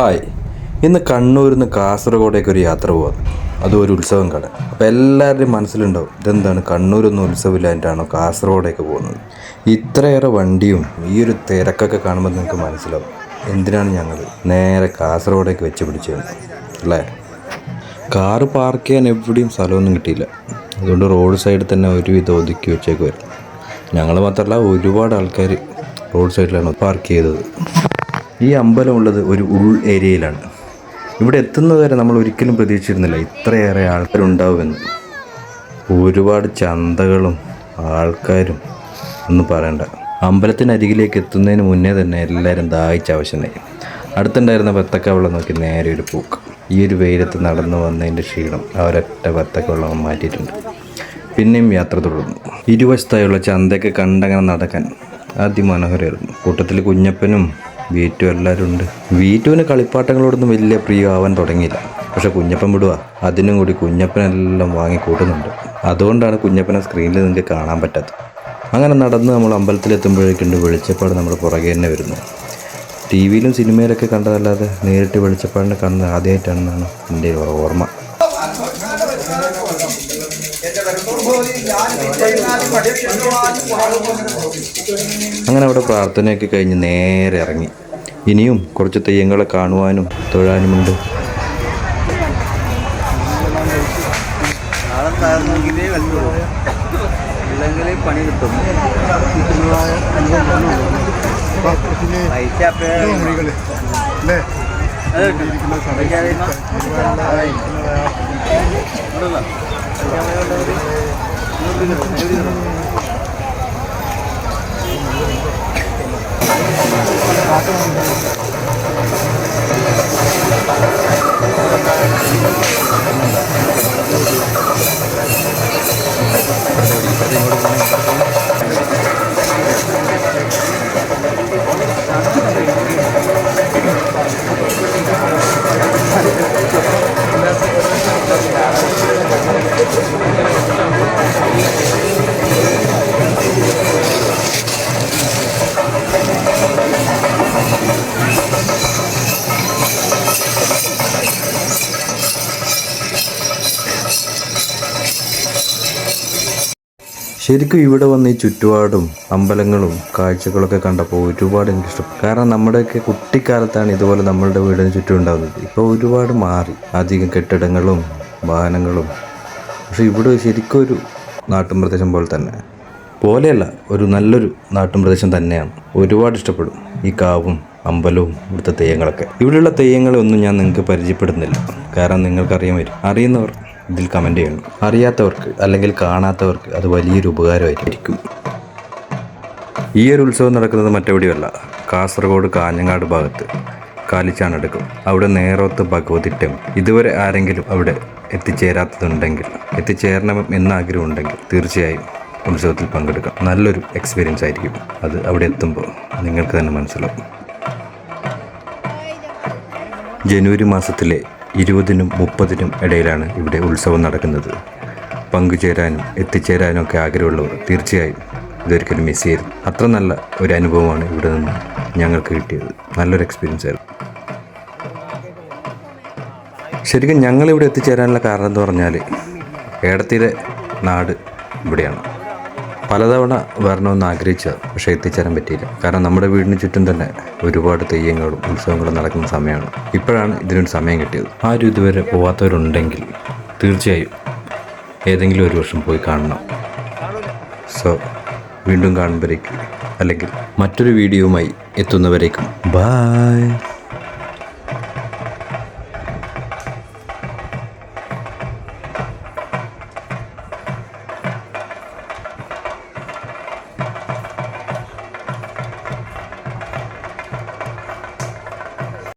Hi. ഇന്ന് കണ്ണൂരിൽ നിന്ന് കാസർഗോഡേക്ക് ഒരു യാത്ര പോവാം. അതും ഒരു ഉത്സവം കട അപ്പോൾ എല്ലാവരുടെയും മനസ്സിലുണ്ടാവും ഇതെന്താണ് കണ്ണൂരൊന്നും ഉത്സവമില്ലാണ്ടാണോ കാസർഗോഡേക്ക് പോകുന്നത്. ഇത്രയേറെ വണ്ടിയും ഈ ഒരു തിരക്കൊക്കെ കാണുമ്പോൾ നിങ്ങൾക്ക് മനസ്സിലാവും എന്തിനാണ് ഞങ്ങൾ നേരെ കാസർഗോഡേക്ക് വെച്ച് പിടിച്ചത്. അല്ലേ? കാറ് പാർക്ക് ചെയ്യാൻ എവിടെയും സ്ഥലമൊന്നും കിട്ടിയില്ല. അതുകൊണ്ട് റോഡ് സൈഡിൽ തന്നെ ഒരുവിധം ഒതുക്കി വെച്ചേക്ക് വരും ഞങ്ങൾ മാത്രമല്ല ഒരുപാട് ആൾക്കാർ റോഡ് സൈഡിലാണ് പാർക്ക് ചെയ്തത്. ഈ അമ്പലമുള്ളത് ഒരു ഉൾ ഏരിയയിലാണ്. ഇവിടെ എത്തുന്നത് വരെ നമ്മൾ ഒരിക്കലും പ്രതീക്ഷിച്ചിരുന്നില്ല ഇത്രയേറെ ആൾക്കാരുണ്ടാവുമെന്ന്. ഒരുപാട് ചന്തകളും ആൾക്കാരും ഒന്നും പറയണ്ട. അമ്പലത്തിനരികിലേക്ക് എത്തുന്നതിന് മുന്നേ തന്നെ എല്ലാവരും ദാഹിച്ച ആവശ്യമായി. അടുത്തുണ്ടായിരുന്ന വത്തക്കവെള്ളം നോക്കി നേരെ ഒരു പൂക്ക്. ഈ ഒരു വെയിലത്ത് നടന്നു വന്നതിന്റെ ക്ഷീണം ആ ഒരൊറ്റ ബത്തക്കവെള്ളം മാറ്റിയിട്ടുണ്ട്. പിന്നെയും യാത്ര തുടർന്നു. ഇരുവശത്തായുള്ള ചന്തയൊക്കെ കണ്ടങ്ങനെ നടക്കാൻ അതിമനോഹരമായിരുന്നു. കൂട്ടത്തിൽ കുഞ്ഞപ്പനും വീറ്റും എല്ലാവരും ഉണ്ട് വീറ്റുവിന് കളിപ്പാട്ടങ്ങളോടൊന്നും വലിയ പ്രിയമാവാൻ തുടങ്ങിയില്ല. പക്ഷെ കുഞ്ഞപ്പൻ വിടുക അതിനും കൂടി കുഞ്ഞപ്പനെല്ലാം വാങ്ങി കൂട്ടുന്നുണ്ട് അതുകൊണ്ടാണ് കുഞ്ഞപ്പനെ സ്ക്രീനിൽ നിങ്ങൾക്ക് കാണാൻ പറ്റാത്തത്. അങ്ങനെ നടന്ന് നമ്മൾ അമ്പലത്തിലെത്തുമ്പോഴേക്കുണ്ട് വെളിച്ചപ്പാട് നമ്മൾ പുറകെ തന്നെ വരുന്നു ടി വിയിലും സിനിമയിലൊക്കെ കണ്ടതല്ലാതെ നേരിട്ട് വെളിച്ചപ്പാടിനെ കണ്ടത് ആദ്യമായിട്ടാണെന്നാണ് എന്റെ ഓർമ്മ. അങ്ങനെ അവിടെ പ്രാർത്ഥനയൊക്കെ കഴിഞ്ഞ് നേരെ ഇറങ്ങി. ഇനിയും കുറച്ച് തെയ്യങ്ങളെ കാണുവാനും തൊഴാനുമുണ്ട്. ഇല്ലെങ്കിൽ പണി കിട്ടും. പൈസ അപ്പോഴേ അത് കിട്ടും. 여기 들어가 여기 들어가 ശരിക്കും ഇവിടെ വന്ന് ഈ ചുറ്റുപാടും അമ്പലങ്ങളും കാഴ്ചകളൊക്കെ കണ്ടപ്പോൾ ഒരുപാട് എനിക്കിഷ്ടം കാരണം നമ്മുടെയൊക്കെ കുട്ടിക്കാലത്താണ് ഇതുപോലെ നമ്മളുടെ വീടിന് ചുറ്റും ഉണ്ടാകുന്നത്. ഇപ്പോൾ ഒരുപാട് മാറി. അധികം കെട്ടിടങ്ങളും വാഹനങ്ങളും. പക്ഷെ ഇവിടെ ശരിക്കും ഒരു നാട്ടുംപ്രദേശം പോലെ തന്നെ. പോലെയല്ല ഒരു നല്ലൊരു നാട്ടുംപ്രദേശം തന്നെയാണ്. ഒരുപാട് ഇഷ്ടപ്പെടും. ഈ കാവും അമ്പലവും ഇവിടുത്തെ തെയ്യങ്ങളൊക്കെ. ഇവിടെയുള്ള തെയ്യങ്ങളൊന്നും ഞാൻ നിങ്ങൾക്ക് പരിചയപ്പെടുന്നില്ല. കാരണം നിങ്ങൾക്കറിയാൻ വരും അറിയുന്നവർ ഇതിൽ കമന്റ് ചെയ്യണം. അറിയാത്തവർക്ക് അല്ലെങ്കിൽ കാണാത്തവർക്ക് അത് വലിയൊരു ഉപകാരമായിരിക്കും. ഈ ഒരു ഉത്സവം നടക്കുന്നത് മറ്റെവിടെയല്ല കാസർഗോഡ് കാഞ്ഞങ്ങാട് ഭാഗത്ത്. കാലിച്ചാണെടുക്കും അവിടെ നേരോത്ത് ഭഗവതി ടെമ്പിൾ ഇതുവരെ ആരെങ്കിലും അവിടെ എത്തിച്ചേരാത്തതുണ്ടെങ്കിൽ എത്തിച്ചേരണം എന്ന് ഉണ്ടെങ്കിൽ തീർച്ചയായും ഉത്സവത്തിൽ പങ്കെടുക്കാം. നല്ലൊരു എക്സ്പീരിയൻസ് ആയിരിക്കും അത് അവിടെ എത്തുമ്പോൾ. നിങ്ങൾക്ക് തന്നെ മനസ്സിലാവും. ജനുവരി മാസത്തിലെ ഇരുപതിനും മുപ്പതിനും ഇടയിലാണ് ഇവിടെ ഉത്സവം നടക്കുന്നത്. പങ്കുചേരാനും എത്തിച്ചേരാനും ഒക്കെ ആഗ്രഹമുള്ളവർ തീർച്ചയായും ഇതൊരിക്കലും മിസ് ചെയ്യരുത്. അത്ര നല്ല ഒരു അനുഭവമാണ് ഇവിടെ നിന്ന് ഞങ്ങൾക്ക് കിട്ടിയത്. നല്ലൊരു എക്സ്പീരിയൻസ് ആയിരുന്നു. ശരിക്കും ഞങ്ങളിവിടെ എത്തിച്ചേരാനുള്ള കാരണം എന്ന് പറഞ്ഞാൽ ഏടത്തിലെ നാട് ഇവിടെയാണ്. പലതവണ വരണമെന്ന് ആഗ്രഹിച്ച പക്ഷേ എത്തിച്ചേരാൻ പറ്റിയില്ല. കാരണം നമ്മുടെ വീടിന് ചുറ്റും തന്നെ ഒരുപാട് തെയ്യങ്ങളും ഉത്സവങ്ങളും നടക്കുന്ന സമയമാണ്. ഇപ്പോഴാണ് ഇതിനൊരു സമയം കിട്ടിയത്. ആരും ഇതുവരെ പോവാത്തവരുണ്ടെങ്കിൽ തീർച്ചയായും ഏതെങ്കിലും ഒരു വർഷം പോയി കാണണം. സോ വീണ്ടും കാണുമ്പോഴേക്കും അല്ലെങ്കിൽ മറ്റൊരു വീഡിയോയുമായി എത്തുന്നവരേക്കും. ബായ്.